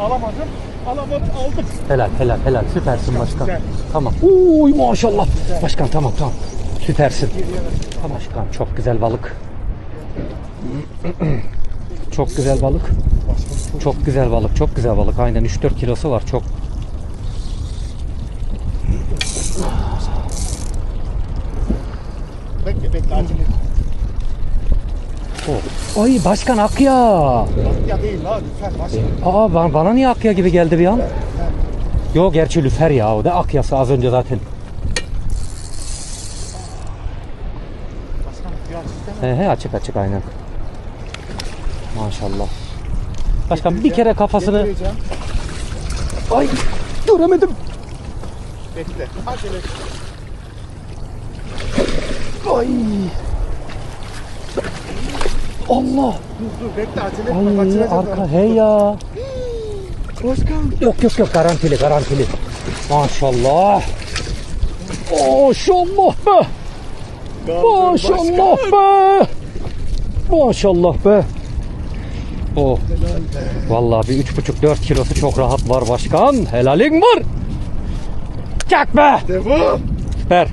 Alamadım. Alamadım. Aldım. Helal helal helal süpersin başkan. güzel. Tamam. Uy maşallah. Başkan tamam tamam. Süpersin. Başkan çok güzel balık. çok güzel balık. Çok güzel balık. Çok güzel balık. Aynen 3-4 kilosu var. Çok Bekle bekle acele Oh. Ay başkan akya. Ya değil la lütfen başla. Aa bana, bana niye akya gibi geldi bir an? Yo gerçi lüfer ya o da akyası az önce zaten. Deme. He he açık açık aynen. Maşallah. Başkan bir kere kafasını... Ay göremedim. Bekle. Acele et. Ay. Allah. Dur dur bekle acele etme. Ay Kaçıracağız arka hey ya. Başkan. Yok yok yok garantili garantili. Maşallah. Maşallah be. Maşallah be. Maşallah be. Oh. Vallahi bir üç buçuk dört kilosu çok rahat var başkan. Helalin var. Çak be. Devam. Süper.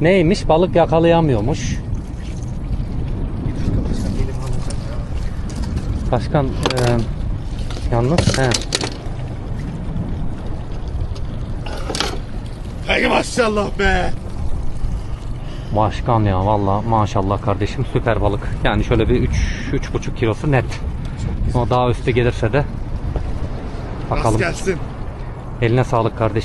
Neymiş? Balık yakalayamıyormuş. Başkan eee yalnız he. Hey maşallah be. Başkan ya valla maşallah kardeşim süper balık. Yani şöyle bir 3 üç, buçuk kilosu net. O daha üstü gelirse de bakalım. gelsin. Eline sağlık kardeşim.